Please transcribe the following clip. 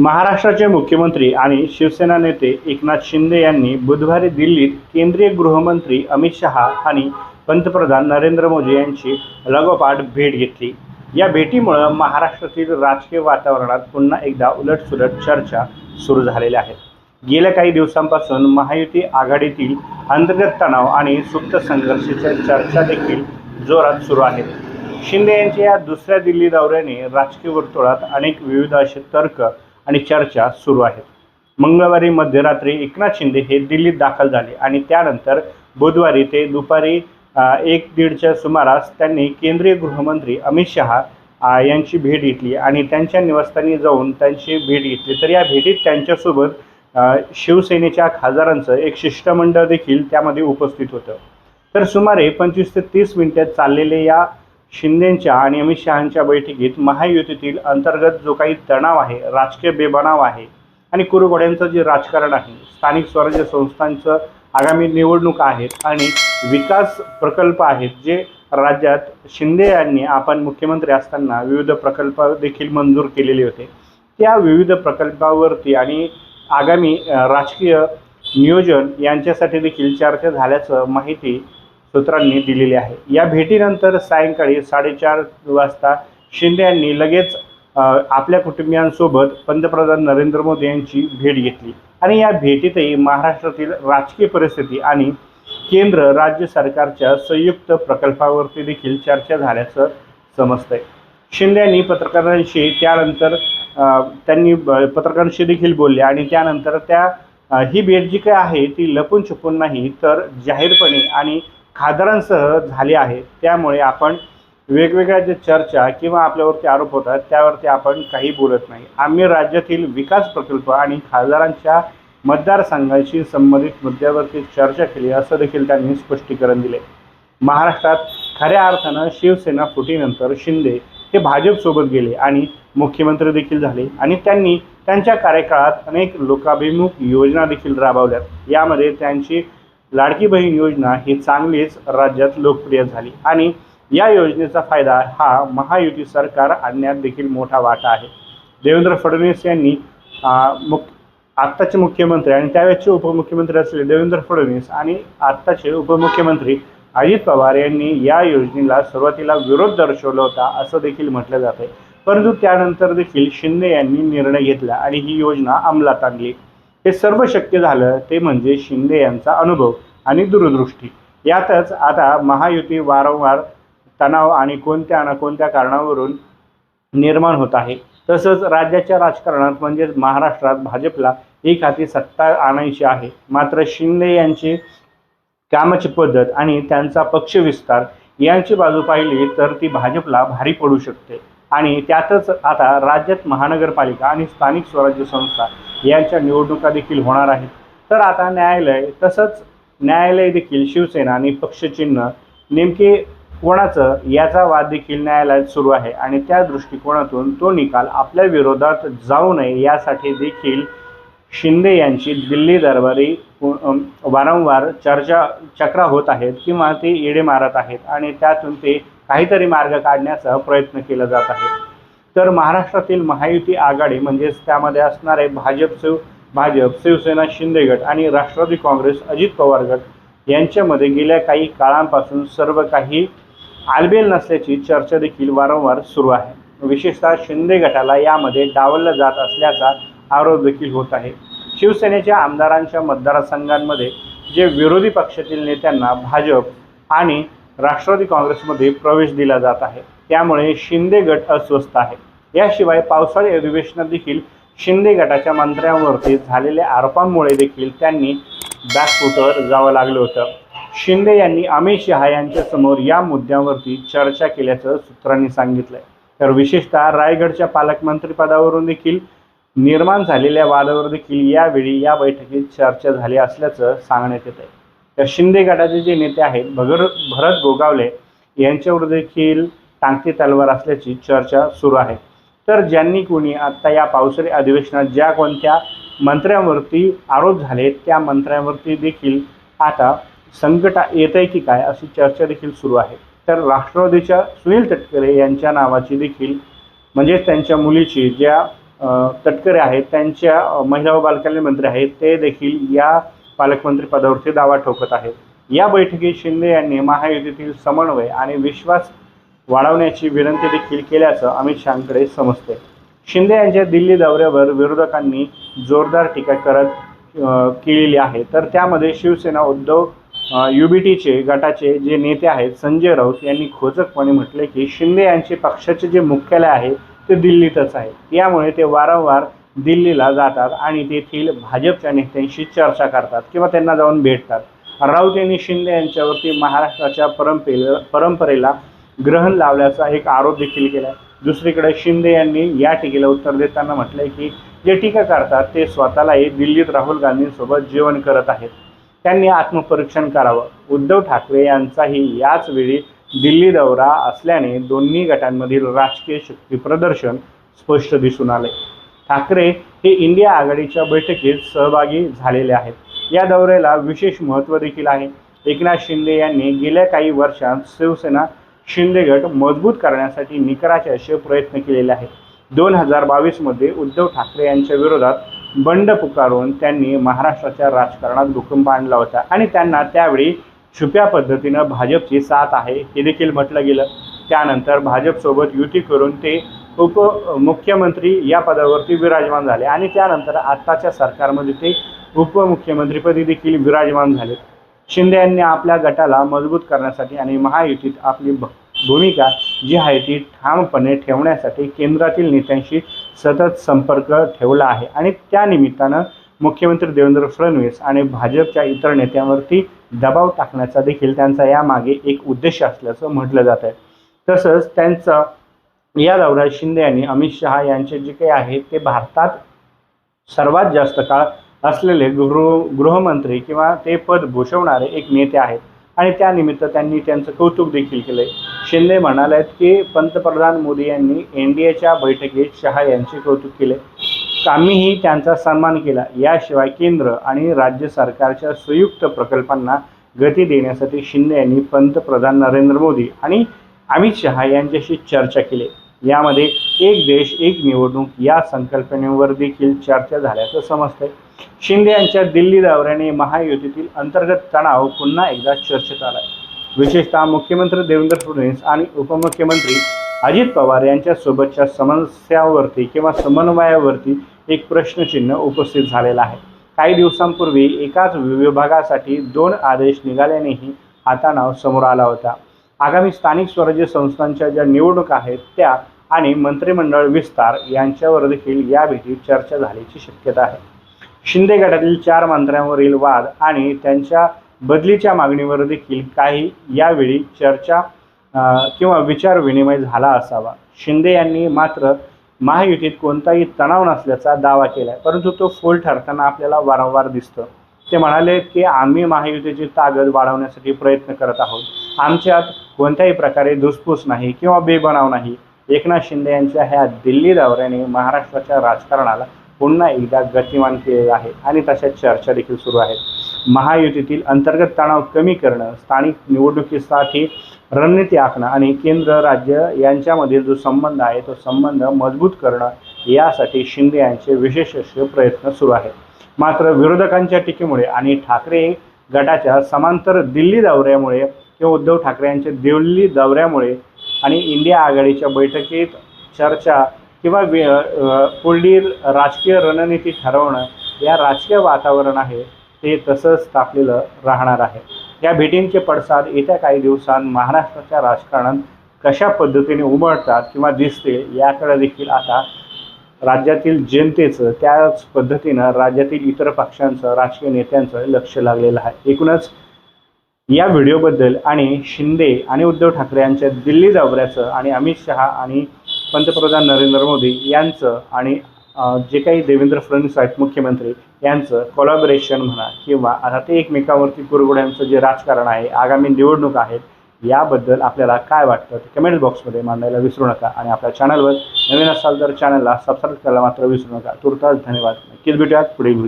महाराष्ट्राचे मुख्यमंत्री आणि शिवसेना नेते एकनाथ शिंदे यांनी बुधवारी दिल्लीत केंद्रीय गृहमंत्री अमित शहा आणि पंतप्रधान नरेंद्र मोदी यांची लगोपाठ भेट घेतली. या भेटीमुळं महाराष्ट्रातील राजकीय वातावरणात पुन्हा एकदा उलटसुलट चर्चा सुरू झालेल्या आहेत गेल्या काही दिवसांपासून महायुती आघाडीतील अंतर्गत तणाव आणि सुप्त संघर्षाच्या चर्चा देखील जोरात सुरू आहेत. शिंदे यांच्या या दुसऱ्या दिल्ली दौऱ्याने राजकीय वर्तुळात अनेक विविध असे तर्क आणि चर्चा सुरू आहेत. मंगळवारी मध्यरात्री एकनाथ शिंदे हे दिल्लीत दाखल झाले आणि त्यानंतर बुधवारी ते दुपारी एक दीडच्या सुमारास त्यांनी केंद्रीय गृहमंत्री अमित शहा यांची भेट घेतली आणि त्यांच्या निवासस्थानी जाऊन त्यांची भेट घेतली. तर या भेटीत त्यांच्यासोबत शिवसेनेच्या खासदारांचं एक शिष्टमंडळ देखील त्यामध्ये उपस्थित होतं. तर सुमारे पंचवीस ते तीस मिनिटात चाललेले या शिंदेंच्या आणि अमित शहांच्या बैठकीत महायुतीतील अंतर्गत जो काही तणाव आहे राजकीय बेबनाव आहे आणि कुरुगोड्यांचं जे राजकारण आहे स्थानिक स्वराज्य संस्थांचं आगामी निवडणुका आहेत आणि विकास प्रकल्प आहेत जे राज्यात शिंदे यांनी आपण मुख्यमंत्री असताना विविध प्रकल्प देखील मंजूर केलेले होते. त्या विविध प्रकल्पावरती आणि आगामी राजकीय नियोजन यांच्यासाठी देखील चर्चा झाल्याचं माहिती सूत्रांनी दिलेली आहे. या भेटीनंतर सायंकाळी साडेचार वाजता शिंदे यांनी लगेच आपल्या कुटुंबियांसोबत पंतप्रधान नरेंद्र मोदी यांची भेट घेतली. आणि या भेटीतही महाराष्ट्रातील राजकीय परिस्थिती आणि केंद्र राज्य सरकारच्या संयुक्त प्रकल्पावरती देखील चर्चा झाल्याचं समजतंय. शिंदे यांनी पत्रकारांशी त्यानंतर त्यांनी ब- पत्रकारांशी देखील बोलले आणि त्यानंतर त्या ही भेट जी काय आहे ती लपून छपून नाही तर जाहीरपणे आणि खासदारांसह झाली आहे. त्यामुळे आपण वेगवेगळ्या ज्या चर्चा किंवा आपल्यावरती आरोप होतात त्यावरती आपण काही बोलत नाही. आम्ही राज्यातील विकास प्रकल्प आणि खासदारांच्या मतदारसंघाशी संबंधित मुद्द्यावरती चर्चा केली असं देखील त्यांनी स्पष्टीकरण दिले. महाराष्ट्रात खऱ्या अर्थानं शिवसेना फुटीनंतर शिंदे हे भाजपसोबत गेले आणि मुख्यमंत्री देखील झाले आणि त्यांनी त्यांच्या कार्यकाळात अनेक लोकाभिमुख योजना देखील राबवल्यात. यामध्ये त्यांची लाडकी बहीण योजना ही चांगलीच राज्यात लोकप्रिय झाली. आणि या योजनेचा फायदा हा महायुती सरकार आणण्यात देखील मोठा वाटा आहे. देवेंद्र फडणवीस यांनी मुख आत्ताचे मुख्यमंत्री आणि त्यावेळेचे उपमुख्यमंत्री असलेले देवेंद्र फडणवीस आणि आत्ताचे उपमुख्यमंत्री अजित पवार यांनी या योजनेला सुरुवातीला विरोध दर्शवला होता असं देखील म्हटलं जात आहे परंतु त्यानंतर देखील शिंदे यांनी निर्णय घेतला आणि ही योजना अंमलात आणली. हे सर्व शक्य झालं ते म्हणजे शिंदे यांचा अनुभव आणि दूरदृष्टी. यातच आता महायुती वारंवार तणाव आणि कोणत्या ना कोणत्या कारणावरून निर्माण होत आहे. तसंच राज्याच्या राजकारणात म्हणजेच महाराष्ट्रात भाजपला एक हाती सत्ता आणायची आहे. मात्र शिंदे यांची कामाची पद्धत आणि त्यांचा पक्षविस्तार यांची बाजू पाहिली तर ती भाजपला भारी पडू शकते. आणि त्यातच आता राज्यात महानगरपालिका आणि स्थानिक स्वराज्य संस्था यांच्या निवडणुका देखील होणार आहेत. तर आता न्यायालय तसंच न्यायालय देखील शिवसेना आणि पक्षचिन्ह नेमके कोणाचं याचा वाद देखील न्यायालयात सुरू आहे आणि त्या दृष्टिकोनातून तो निकाल आपल्या विरोधात जाऊ नये यासाठी देखील शिंदे यांची दिल्ली दरबारी वारंवार चर्चा चक्रा होत आहेत किंवा ते येडे मारत आहेत आणि त्यातून ते काहीतरी मार्ग काढण्याचा प्रयत्न केला जात आहे. तर महाराष्ट्रातील महायुती आघाडी म्हणजेच त्यामध्ये असणारे भाजप शिव भाजप शिवसेना शिंदे गट आणि राष्ट्रवादी काँग्रेस अजित पवार गट यांच्यामध्ये गेल्या काही काळांपासून सर्व काही आलबेल नसल्याची चर्चा देखील वारंवार सुरू आहे. विशेषतः शिंदे गटाला यामध्ये डावललं जात असल्याचा आरोप देखील होत आहे. शिवसेनेच्या आमदारांच्या मतदारसंघांमध्ये जे विरोधी पक्षातील नेत्यांना भाजप आणि राष्ट्रवादी काँग्रेसमध्ये प्रवेश दिला जात आहे. त्यामुळे शिंदे गट अस्वस्थ आहे. याशिवाय पावसाळी अधिवेशनात देखील शिंदे गटाच्या मंत्र्यांवरती झालेल्या आरोपांमुळे देखील त्यांनी बॅकफुटवर जावं लागलं होतं. शिंदे यांनी अमित शहा यांच्यासमोर या मुद्द्यावरती चर्चा केल्याचं सूत्रांनी सांगितलंय. तर विशेषतः रायगडच्या पालकमंत्रीपदावरून देखील निर्माण झालेल्या वादावर देखील यावेळी या बैठकीत चर्चा झाली असल्याचं सांगण्यात येत आहे तर शिंदे गटाचे जे नेते आहेत भगर भरत गोगावले यांच्यावर देखील टांगती तलवार असल्याची चर्चा सुरू आहे. तर ज्यांनी कोणी आत्ता या पावसाळी अधिवेशनात ज्या कोणत्या मंत्र्यांवरती आरोप झाले त्या मंत्र्यांवरती देखील आता संकट येत आहे की काय अशी चर्चा देखील सुरू आहे. तर राष्ट्रवादीच्या सुनील तटकरे यांच्या नावाची देखील म्हणजेच त्यांच्या मुलीची ज्या तटकरे आहेत त्यांच्या महिला व बालकल्याण मंत्री आहेत ते देखील या पालकमंत्री पदावरती दावा ठोकत आहेत. या बैठकीत शिंदे यांनी महायुतीतील समन्वय आणि विश्वास वाढवण्याची विनंती देखील केल्याचं अमित शहाकडे समजते. शिंदे यांच्या दिल्ली दौऱ्यावर विरोधकांनी जोरदार टीका करत केलेली आहे. तर त्यामध्ये शिवसेना उद्धव यू बी टीचे गटाचे जे नेते आहेत संजय राऊत यांनी खोचकपणे म्हटले की शिंदे यांचे पक्षाचे जे मुख्यालय आहे ते दिल्लीतच आहे. यामुळे ते वारंवार दिल्लीला जातात आणि तेथील भाजपच्या नेत्यांशी चर्चा करतात किंवा त्यांना जाऊन भेटतात. राऊत यांनी शिंदे यांच्यावरती महाराष्ट्राच्या परंपरेला परंपरेला ग्रहण लावल्याचा एक आरोप देखील केला दुसरीकडे शिंदे यांनी या टीकेला उत्तर देताना म्हटलंय की जे टीका करतात ते स्वतःलाही दिल्लीत राहुल गांधींसोबत जेवण करत आहेत. त्यांनी आत्मपरीक्षण करावं. उद्धव ठाकरे यांचाही याच वेळी दिल्ली दौरा असल्याने दोन्ही गटांमधील राजकीय शक्ती प्रदर्शन स्पष्ट दिसून आले ठाकरे हे इंडिया आघाडीच्या बैठकीत सहभागी झालेले आहेत. या दौऱ्याला विशेष महत्त्व देखील आहे. एकनाथ शिंदे यांनी गेल्या काही वर्षांत शिवसेना शिंदे गट मजबूत करण्यासाठी निकराचे असे प्रयत्न केलेले आहेत. दोन हजार बावीसमध्ये उद्धव ठाकरे यांच्या विरोधात बंड पुकारून त्यांनी महाराष्ट्राच्या राजकारणात भूकंप आणला होता आणि त्यांना त्यावेळी छुप्या पद्धतीनं भाजपची साथ आहे हे देखील म्हटलं गेलं. त्यानंतर भाजपसोबत युती करून ते उपमुख्यमंत्री या पदावरती विराजमान झाले. आणि त्यानंतर आत्ताच्या सरकारमध्ये ते उपमुख्यमंत्रीपदी देखील विराजमान झाले. शिंदे यांनी आपल्या गटाला मजबूत करण्यासाठी आणि महायुतीत आपली भ- भूमिका जी आहे ती ठामपणे ठेवण्यासाठी केंद्रातील नेत्यांशी सतत संपर्क ठेवला आहे. आणि त्यानिमित्तानं मुख्यमंत्री देवेंद्र फडणवीस आणि भाजपच्या इतर नेत्यांवरती दबाव टाकण्याचा देखील त्यांचा यामागे एक उद्देश असल्याचं म्हटलं जात आहे तसंच त्यांचं या दौऱ्यात शिंदे यांनी अमित शहा यांचे जे काही आहे ते भारतात सर्वात जास्त काळ असलेले गृह गृहमंत्री किंवा ते पद भूषवणारे एक नेते आहेत. आणि त्यानिमित्त त्यांनी त्यांचं कौतुक देखील केलंय. शिंदे म्हणालेत की पंतप्रधान मोदी यांनी एन डी एच्या बैठकीत शहा यांचे कौतुक केले. आम्हीही त्यांचा सन्मान केला. याशिवाय केंद्र आणि राज्य सरकारच्या संयुक्त प्रकल्पांना गती देण्यासाठी शिंदे यांनी पंतप्रधान नरेंद्र मोदी आणि अमित शहा यांच्याशी चर्चा केली. यामध्ये एक देश एक निवडणूक या संकल्पनेवर देखील चर्चा झाल्याचं समजतंय. शिंदे यांच्या दिल्ली दौऱ्याने महायुतीतील अंतर्गत तणाव पुन्हा एकदा चर्चेत आलाय. विशेषतः मुख्यमंत्री देवेंद्र फडणवीस आणि उपमुख्यमंत्री अजित पवार यांच्यासोबतच्या समस्यावरती किंवा समन्वयावरती एक प्रश्नचिन्ह उपस्थित झालेलं आहे. काही दिवसांपूर्वी एकाच विभागासाठी दोन आदेश निघाल्यानेही हा तणाव समोर आला होता. आगामी स्थानिक स्वराज्य संस्थांच्या ज्या निवडणुका आहेत त्या आणि मंत्रिमंडळ विस्तार यांच्यावर देखील या भेटीत चर्चा झाल्याची शक्यता आहे. शिंदे गटातील चार मंत्र्यांवरील वाद आणि त्यांच्या बदलीच्या मागणीवर देखील काही यावेळी चर्चा किंवा विचार विनिमय झाला असावा. शिंदे यांनी मात्र महायुतीत कोणताही तणाव नसल्याचा दावा केला आहे परंतु तो फोल ठरताना आपल्याला वारंवार दिसतं. ते म्हणाले की आम्ही महायुतीची ताकद वाढवण्यासाठी प्रयत्न करत आहोत. आमच्यात कोणत्याही प्रकारे धुसफूस नाही किंवा बेबनाव नाही. एकनाथ शिंदे यांच्या ह्या दिल्ली दौऱ्याने महाराष्ट्राच्या राजकारणाला पुन्हा एकदा गतिमान केलेलं आहे आणि तशा चर्चा देखील सुरू आहेत. महायुतीतील अंतर्गत तणाव कमी करणं स्थानिक निवडणुकीसाठी रणनीती आखणं आणि केंद्र राज्य यांच्यामधील जो संबंध आहे तो संबंध मजबूत करणं यासाठी शिंदे यांचे विशेष असे प्रयत्न सुरू आहेत. मात्र विरोधकांच्या टीकेमुळे आणि ठाकरे गटाच्या समांतर दिल्ली दौऱ्यामुळे किंवा उद्धव ठाकरे यांच्या दिल्ली दौऱ्यामुळे आणि इंडिया आघाडीच्या बैठकीत चर्चा किंवा वि पुढील राजकीय रणनीती ठरवणं या राजकीय वातावरण आहे ते तसंच तापलेलं राहणार आहे. या भेटींचे पडसाद येत्या काही दिवसांत महाराष्ट्राच्या राजकारणात कशा पद्धतीने उमटतात किंवा दिसते याकडे देखील आता राज्यातील जनतेचं त्याच पद्धतीनं राज्यातील इतर पक्षांचं राजकीय नेत्यांचं लक्ष लागलेलं आहे. एकूणच या व्हिडिओबद्दल आणि शिंदे आणि उद्धव ठाकरे यांच्या दिल्ली दौऱ्याचं आणि अमित शहा आणि पंतप्रधान नरेंद्र मोदी यांचं आणि जे काही देवेंद्र फडणवीस आहेत मुख्यमंत्री यांचं कोलॅबरेशन म्हणा किंवा आता ते एकमेकावरती कुरगुड्यांचं जे राजकारण आहे आगामी निवडणूक आहेत याबद्दल आपल्याला काय वाटतं ते कमेंट बॉक्समध्ये मांडायला विसरू नका आणि आपल्या चॅनलवर नवीन असाल तर चॅनलला सबस्क्राईब करायला मात्र विसरू नका. तुर्तास धन्यवाद. नक्कीच भेटूयात पुढील